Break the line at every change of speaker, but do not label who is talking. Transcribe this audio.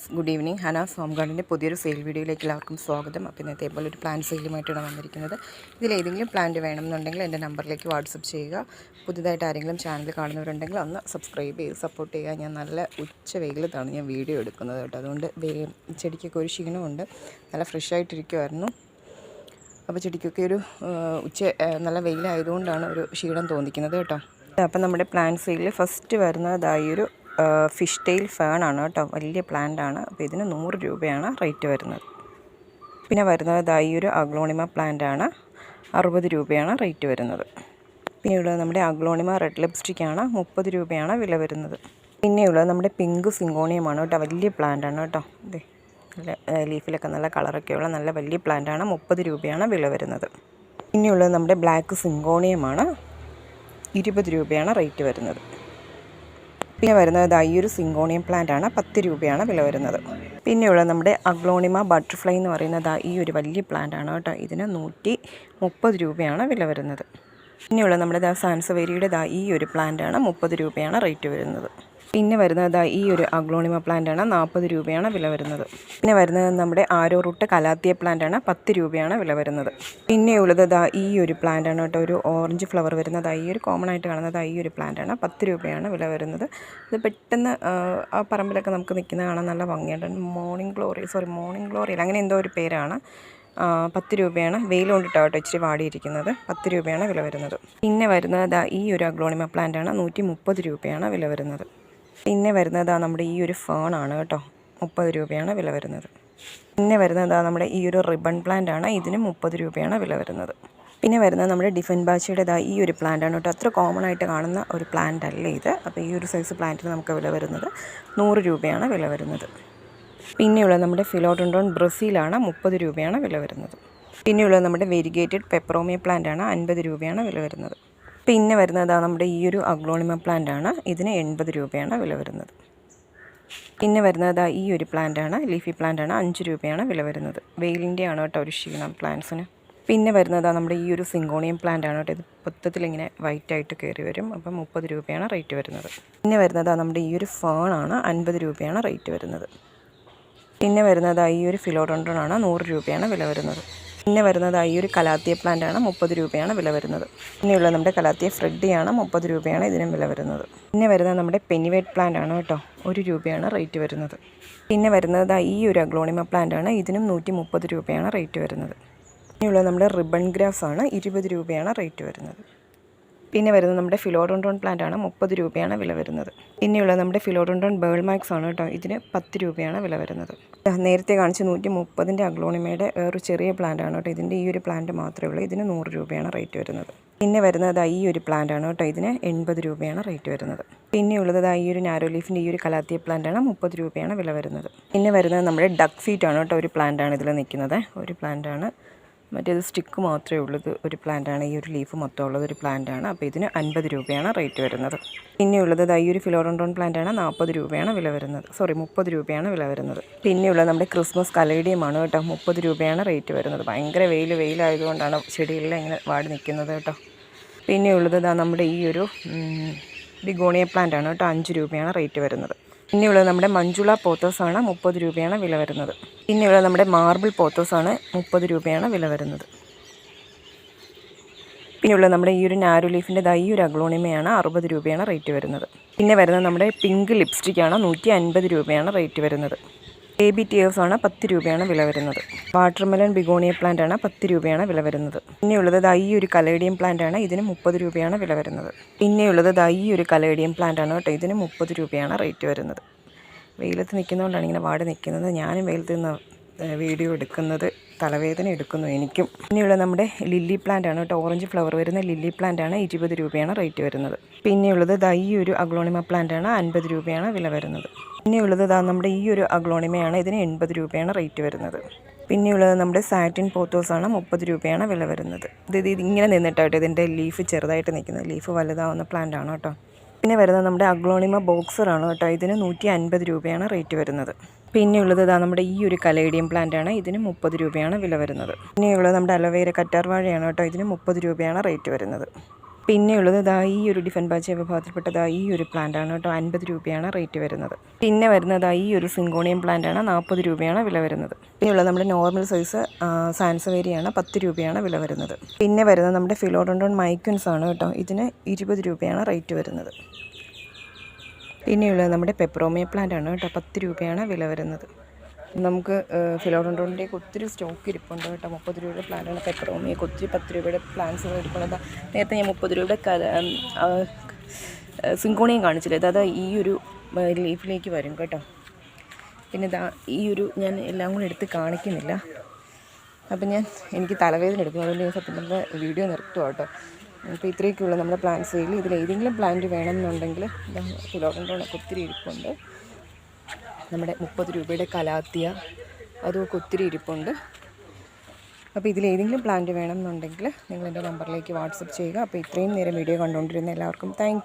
Good evening. Hanas home ഗാർഡിന്റെ പുതിയൊരു sale വീഡിയോയിലേക്ക് എല്ലാവർക്കും സ്വാഗതം. അപ്പോൾ ഇന്നത്തെ പോലെ ഒരു പ്ലാന്റ് സെയിലുമായിട്ടാണ് വന്നിരിക്കുന്നത്. ഇതിലേതെങ്കിലും പ്ലാന്റ് വേണമെന്നുണ്ടെങ്കിൽ എന്റെ നമ്പറിലേക്ക് വാട്സപ്പ് ചെയ്യുക. പുതുതായിട്ട് ആരെങ്കിലും ചാനൽ കാണുന്നവരുണ്ടെങ്കിൽ ഒന്ന് സബ്സ്ക്രൈബ് ചെയ്ത് സപ്പോർട്ട് ചെയ്യുക. ഞാൻ നല്ല ഉച്ച വെയിലത്താണ് ഞാൻ വീഡിയോ എടുക്കുന്നത് കേട്ടോ. അതുകൊണ്ട് ചെടിക്കൊക്കെ ഒരു ക്ഷീണമുണ്ട്. നല്ല ഫ്രഷ് ആയിട്ടിരിക്കുമായിരുന്നു അപ്പോൾ ചെടിക്കൊക്കെ ഒരു ഉച്ച നല്ല വെയിലായതുകൊണ്ടാണ് ഒരു ക്ഷീണം തോന്നിക്കുന്നത് കേട്ടോ. അപ്പം നമ്മുടെ പ്ലാന്റ് സെയിലിൽ ഫസ്റ്റ് വരുന്നത് ഈ ഒരു ഫിഷ് ടെയിൽ ഫേൺ ആണ് കേട്ടോ. വലിയ പ്ലാന്റ് ആണ്. അപ്പോൾ ഇതിന് നൂറ് രൂപയാണ് റേറ്റ് വരുന്നത്. പിന്നെ വരുന്നത് ഈ ഒരു അഗ്ലോണിമ പ്ലാന്റ് ആണ്. അറുപത് രൂപയാണ് റേറ്റ് വരുന്നത്. പിന്നെയുള്ളത് നമ്മുടെ അഗ്ലോണിമ റെഡ് ലിപ്സ്റ്റിക് ആണ്. മുപ്പത് രൂപയാണ് വില വരുന്നത്. പിന്നെയുള്ളത് നമ്മുടെ പിങ്ക് സിങ്കോണിയമാണ് കേട്ടോ. വലിയ പ്ലാന്റ് ആണ് കേട്ടോ. ഇതേ നല്ല ലീഫിലൊക്കെ നല്ല കളറൊക്കെയുള്ള നല്ല വലിയ പ്ലാന്റ് ആണ്. മുപ്പത് രൂപയാണ് വില വരുന്നത്. പിന്നെയുള്ളത് നമ്മുടെ ബ്ലാക്ക് സിങ്കോണിയമാണ് ഇരുപത് രൂപയാണ് റേറ്റ് വരുന്നത്. പിന്നെ വരുന്നത് ഈ ഒരു സിങ്കോണിയം പ്ലാന്റ് ആണ്. പത്ത് രൂപയാണ് വില വരുന്നത്. പിന്നെയുള്ള നമ്മുടെ അഗ്ലോണിമ ബട്ടർഫ്ലൈ എന്ന് പറയുന്നത് ഈ ഒരു വലിയ പ്ലാന്റ് ആണ് കേട്ടോ. ഇതിന് നൂറ്റി മുപ്പത് രൂപയാണ് വില വരുന്നത്. പിന്നെയുള്ള നമ്മുടെ സാൻസവേരിയുടെ ഈ ഒരു പ്ലാന്റ് ആണ്. മുപ്പത് രൂപയാണ് റേറ്റ് വരുന്നത്. പിന്നെ വരുന്നത് ഈ ഒരു അഗ്ലോണിമ പ്ലാന്റ് ആണ്. നാൽപ്പത് രൂപയാണ് വില വരുന്നത്. പിന്നെ വരുന്നത് നമ്മുടെ ആരോ റൂട്ട് കലാത്തിയ പ്ലാന്റ് ആണ്. പത്ത് രൂപയാണ് വില വരുന്നത്. പിന്നെ പിന്നെയുള്ളത് ദാ ഈ ഒരു പ്ലാന്റ് ആണ് കേട്ടോ. ഒരു ഓറഞ്ച് ഫ്ലവർ വരുന്നത്. ഈ ഒരു കോമൺ ആയിട്ട് കാണുന്നത് ഈ ഒരു പ്ലാന്റ് ആണ്. പത്ത് രൂപയാണ് വില വരുന്നത്. ഇത് പെട്ടെന്ന് ആ, പറമ്പിലൊക്കെ നമുക്ക് നിൽക്കുന്ന കാണാൻ നല്ല ഭംഗിയുണ്ട്. മോർണിംഗ് ഗ്ലോറി സോറി മോർണിംഗ് ഗ്ലോറിയിൽ അങ്ങനെ എന്തോ ഒരു പേരാണ്. പത്ത് രൂപയാണ്. വെയിൽ കൊണ്ടിട്ടാണ് കേട്ടോ ഇച്ചിരി വാടിയിരിക്കുന്നത്. പത്ത് രൂപയാണ് വില വരുന്നത്. പിന്നെ വരുന്നത് ഈ ഒരു അഗ്ലോണിമ പ്ലാന്റ് ആണ്. നൂറ്റി മുപ്പത് രൂപയാണ് വില വരുന്നത്. പിന്നെ വരുന്നത് നമ്മുടെ ഈ ഒരു ഫേൺ ആണ് കേട്ടോ. മുപ്പത് രൂപയാണ് വില വരുന്നത്. പിന്നെ വരുന്നത് നമ്മുടെ ഈ ഒരു റിബൺ പ്ലാന്റ് ആണ്. ഇതിന് മുപ്പത് രൂപയാണ് വില വരുന്നത്. പിന്നെ വരുന്നത് നമ്മുടെ ഡിഫൻ ബാച്ചിയുടെ ദാ ഈ ഒരു പ്ലാന്റ് ആണ് കേട്ടോ. അത്ര കോമൺ ആയിട്ട് കാണുന്ന ഒരു പ്ലാന്റ് അല്ല ഇത്. അപ്പോൾ ഈ ഒരു സൈസ് പ്ലാന്റിന് നമുക്ക് വില വരുന്നത് നൂറ് രൂപയാണ് വില വരുന്നത്. പിന്നെയുള്ള നമ്മുടെ ഫിലോട്ടോൺ ബ്രസീലാണ് മുപ്പത് രൂപയാണ് വില വരുന്നത്. പിന്നെയുള്ളത് നമ്മുടെ വെരിഗേറ്റഡ് പെപ്പറോമിയ പ്ലാന്റ് ആണ് അൻപത് രൂപയാണ് വില വരുന്നത്. പിന്നെ വരുന്നത് നമ്മുടെ ഈ ഒരു അഗ്ലോണിമ പ്ലാന്റ് ആണ് ഇതിന് എൺപത് രൂപയാണ് വില വരുന്നത്. പിന്നെ വരുന്നത് ഈ ഒരു പ്ലാന്റ് ആണ് ലീഫി പ്ലാന്റ് ആണ് അഞ്ച് രൂപയാണ് വില വരുന്നത്. വെയിലിന്റെ ആണ് കേട്ടോ ഒരു ക്ഷീണം പ്ലാന്റ്സിന്. പിന്നെ വരുന്നത് നമ്മുടെ ഈ ഒരു സിങ്കോണിയം പ്ലാന്റ് ആണ് കേട്ടോ. ഇത് മൊത്തത്തിൽ ഇങ്ങനെ വൈറ്റ് ആയിട്ട് കയറി വരും. അപ്പം മുപ്പത് രൂപയാണ് റേറ്റ് വരുന്നത്. പിന്നെ വരുന്നത് നമ്മുടെ ഈ ഒരു ഫേൺ ആണ് അൻപത് രൂപയാണ് റേറ്റ് വരുന്നത്. പിന്നെ വരുന്നത് ഈ ഒരു ഫിലോഡോണ്ടോണാണ് നൂറ് രൂപയാണ് വില വരുന്നത്. പിന്നെ വരുന്നത് ഈ ഒരു കലാത്തിയ പ്ലാന്റ് ആണ്. മുപ്പത് രൂപയാണ് വില വരുന്നത്. പിന്നെയുള്ള നമ്മുടെ കലാത്തിയ ഫ്രെഡിയാണ്. മുപ്പത് രൂപയാണ് ഇതിനും വില വരുന്നത്. പിന്നെ വരുന്നത് നമ്മുടെ പെനിവേറ്റ് പ്ലാന്റ് ആണ് കേട്ടോ. ഒരു രൂപയാണ് റേറ്റ് വരുന്നത്. പിന്നെ വരുന്നത് ഈ ഒരു അഗ്ലോണിമ പ്ലാന്റ് ആണ്. ഇതിനും നൂറ്റി മുപ്പത് രൂപയാണ് റേറ്റ് വരുന്നത്. പിന്നെയുള്ള നമ്മുടെ റിബൺ ഗ്രാസ് ആണ്. ഇരുപത് രൂപയാണ് റേറ്റ് വരുന്നത്. പിന്നെ വരുന്നത് നമ്മുടെ ഫിലോഡോണ്ടോൺ പ്ലാന്റ് ആണ്. മുപ്പത് രൂപയാണ് വില വരുന്നത്. പിന്നെയുള്ളത് നമ്മുടെ ഫിലോഡോണ്ടോൺ ബേൾമാക്സ് ആണ് കേട്ടോ. ഇതിന് പത്ത് രൂപയാണ് വില വരുന്നത്. നേരത്തെ കാണിച്ച നൂറ്റി മുപ്പതിന്റെ അഗ്ലോണിമയുടെ ഒരു ചെറിയ പ്ലാന്റ് ആണ് കേട്ടോ. ഇതിന്റെ ഈ ഒരു പ്ലാന്റ് മാത്രമേ ഉള്ളൂ. ഇതിന് നൂറ് രൂപയാണ് റേറ്റ് വരുന്നത്. പിന്നെ വരുന്നത് ഈ ഒരു പ്ലാന്റ് ആണ് കേട്ടോ. ഇതിന് എൺപത് രൂപയാണ് റേറ്റ് വരുന്നത്. പിന്നെയുള്ളത് ദാ ഈ ഒരു നാരോ ലീഫിന്റെ ഈ ഒരു കലാത്തിയ പ്ലാന്റ് ആണ്. മുപ്പത് രൂപയാണ് വില വരുന്നത്. പിന്നെ വരുന്നത് നമ്മുടെ ഡക്ക് ഫീറ്റ് ആണ് കേട്ടോ. ഒരു പ്ലാന്റ് ആണ് ഇതിൽ നിൽക്കുന്നത്. ഒരു പ്ലാന്റ് ആണ്. മറ്റേത് സ്റ്റിക്ക് മാത്രമേ ഉള്ളത് ഒരു പ്ലാന്റാണ്. ഈ ഒരു ലീഫ് മൊത്തം ഉള്ളത് ഒരു പ്ലാന്റാണ്. അപ്പോൾ ഇതിന് അൻപത് രൂപയാണ് റേറ്റ് വരുന്നത്. പിന്നെയുള്ളത് ഈ ഒരു ഫിലോഡോണ്ടോൺ പ്ലാന്റാണ് നാൽപ്പത് രൂപയാണ് വില വരുന്നത്. സോറി മുപ്പത് രൂപയാണ് വില വരുന്നത്. പിന്നെയുള്ളത് നമ്മുടെ ക്രിസ്മസ് കലേഡിയമാണ് കേട്ടോ. മുപ്പത് രൂപയാണ് റേറ്റ് വരുന്നത്. ഭയങ്കര വെയിൽ വെയിലായതുകൊണ്ടാണ് ചെടികളിൽ ഇങ്ങനെ വാടി നിൽക്കുന്നത് കേട്ടോ. പിന്നെയുള്ളത് നമ്മുടെ ഈ ഒരു ബിഗോണിയ പ്ലാന്റ് ആണ് കേട്ടോ. അഞ്ച് രൂപയാണ് റേറ്റ് വരുന്നത്. പിന്നെയുള്ളത് നമ്മുടെ മഞ്ജുള പോത്തോസാണ് മുപ്പത് രൂപയാണ് വില വരുന്നത്. പിന്നെയുള്ളത് നമ്മുടെ മാർബിൾ പോത്തോസാണ് മുപ്പത് രൂപയാണ് വില വരുന്നത്. പിന്നെയുള്ളത് നമ്മുടെ ഈ ഒരു നാരു ലീഫിന്റെ ദാ ഈ ഒരു അഗ്ലോണിമയാണ് അറുപത് രൂപയാണ് റേറ്റ് വരുന്നത്. പിന്നെ വരുന്നത് നമ്മുടെ പിങ്ക് ലിപ്സ്റ്റിക്കാണ് നൂറ്റി അൻപത് രൂപയാണ് റേറ്റ് വരുന്നത്. ബേബി എഫ് ആണ് പത്ത് രൂപയാണ് വില വരുന്നത്. വാട്ടർമെലൺ ബിഗോണിയ പ്ലാന്റ് ആണ് പത്ത് രൂപയാണ് വില വരുന്നത്. പിന്നെയുള്ളത് ദാ ഈ ഒരു കലേഡിയം പ്ലാന്റ് ആണ് ഇതിന് മുപ്പത് രൂപയാണ് വില വരുന്നത്. പിന്നെയുള്ളത് ദാ ഈ ഒരു കലേഡിയം പ്ലാന്റ് ആണ് കേട്ടോ ഇതിന് മുപ്പത് രൂപയാണ് റേറ്റ് വരുന്നത്. വെയിലത്ത് നിൽക്കുന്നതുകൊണ്ടാണ് ഇങ്ങനെ വാടി നിൽക്കുന്നത് ഞാനും വെയിലത്ത് നിന്ന് വീഡിയോ എടുക്കുന്നത്. തലവേദന എടുക്കുന്നു എനിക്കും. പിന്നെയുള്ള നമ്മുടെ ലില്ലി പ്ലാന്റ് ആണ് കേട്ടോ. ഓറഞ്ച് ഫ്ലവർ വരുന്ന ലില്ലി പ്ലാന്റ് ആണ്. ഇരുപത് രൂപയാണ് റേറ്റ് വരുന്നത്. പിന്നെയുള്ളത് ദാ ഈ ഒരു അഗ്ലോണിമ പ്ലാന്റ് ആണ്. അൻപത് രൂപയാണ് വില വരുന്നത്. പിന്നെയുള്ളത് ദാ നമ്മുടെ ഈ ഒരു അഗ്ലോണിമയാണ് ഇതിന് എൺപത് രൂപയാണ് റേറ്റ് വരുന്നത്. പിന്നെയുള്ളത് നമ്മുടെ സാറ്റിൻ പോത്തോസ് ആണ്. മുപ്പത് രൂപയാണ് വില വരുന്നത്. ഇത് ഇത് ഇങ്ങനെ നിന്നിട്ടാട്ടോ ഇതിന്റെ ലീഫ് ചെറുതായിട്ട് നിൽക്കുന്നത്. ലീഫ് വലുതാവുന്ന പ്ലാന്റ് ആണ് കേട്ടോ. പിന്നെ വരുന്നത് നമ്മുടെ അഗ്ലോണിമ ബോക്സർ ആണ് കേട്ടോ. ഇതിന് നൂറ്റി അൻപത് രൂപയാണ് റേറ്റ് വരുന്നത്. പിന്നെയുള്ളത് ഇതാ നമ്മുടെ ഈ ഒരു കലേഡിയം പ്ലാന്റ് ആണ്. ഇതിന് മുപ്പത് രൂപയാണ് വില വരുന്നത്. പിന്നെയുള്ളത് നമ്മുടെ അലവേര കറ്റാർവാഴയാണ് കേട്ടോ. ഇതിന് മുപ്പത് രൂപയാണ് റേറ്റ് വരുന്നത്. പിന്നെയുള്ളത് ഇതാ ഈ ഒരു ഡിഫൻ ബാച്ച വിഭാഗത്തിൽപ്പെട്ടതാ ഈ ഒരു പ്ലാന്റ് ആണ് കേട്ടോ. അൻപത് രൂപയാണ് റേറ്റ് വരുന്നത്. പിന്നെ വരുന്നത് ഈ ഒരു സിങ്കോണിയം പ്ലാന്റ് ആണ്. നാൽപ്പത് രൂപയാണ് വില വരുന്നത്. പിന്നെയുള്ളത് നമ്മുടെ നോർമൽ സൈസ് സാൻസവേരിയാണ്. പത്ത് രൂപയാണ് വില വരുന്നത്. പിന്നെ വരുന്നത് നമ്മുടെ ഫിലോഡോണ്ടോൺ മൈക്യൂൻസ് ആണ് കേട്ടോ. ഇതിന് ഇരുപത് രൂപയാണ് റേറ്റ് വരുന്നത്. പിന്നെയുള്ളത് നമ്മുടെ പെപ്രോമിയ പ്ലാന്റ് ആണ് കേട്ടോ. പത്ത് രൂപയാണ് വില വരുന്നത്. നമുക്ക് ഫിലോഡോണ്ടോണിന്റെയൊക്കെ ഒത്തിരി സ്റ്റോക്ക് ഇരിപ്പുണ്ട് കേട്ടോ. മുപ്പത് രൂപയുടെ പ്ലാന്റാണ് പെപ്രോമിയൊക്കെ ഒത്തിരി പത്ത് രൂപയുടെ പ്ലാന്റ്സ് ഇരിക്കുന്നത് നേരത്തെ ഞാൻ മുപ്പത് രൂപയുടെ സിങ്കോണിയം കാണിച്ചില്ല? അതായത് ഈ ഒരു ലീഫിലേക്ക് വരും കേട്ടോ. പിന്നെ ഇതാ ഈ ഒരു ഞാൻ എല്ലാം കൂടെ എടുത്ത് കാണിക്കുന്നില്ല. അപ്പം ഞാൻ എനിക്ക് തലവേദന എടുക്കുന്നു. അതുകൊണ്ട് ഞാൻ സത്യം പറഞ്ഞ വീഡിയോ നിർത്തുക കേട്ടോ. അപ്പോൾ ഇത്രയൊക്കെയുള്ള നമ്മുടെ പ്ലാൻ സെയിൽ ഇതിൽ ഏതെങ്കിലും പ്ലാന്റ് വേണമെന്നുണ്ടെങ്കിൽ ഇതാ ഫിലോഡോണ്ടോണൊക്കെ ഒത്തിരി ഇരിപ്പുണ്ട്. നമ്മുടെ മുപ്പത് രൂപയുടെ കലാത്തിയ അതുമൊക്കെ ഒത്തിരി ഇരിപ്പുണ്ട്. അപ്പോൾ ഇതിൽ ഏതെങ്കിലും പ്ലാന്റ് വേണമെന്നുണ്ടെങ്കിൽ നിങ്ങൾ എന്റെ നമ്പറിലേക്ക് വാട്സപ്പ് ചെയ്യുക. അപ്പോൾ ഇത്രയും നേരം വീഡിയോ കണ്ടുകൊണ്ടിരുന്ന എല്ലാവർക്കും താങ്ക്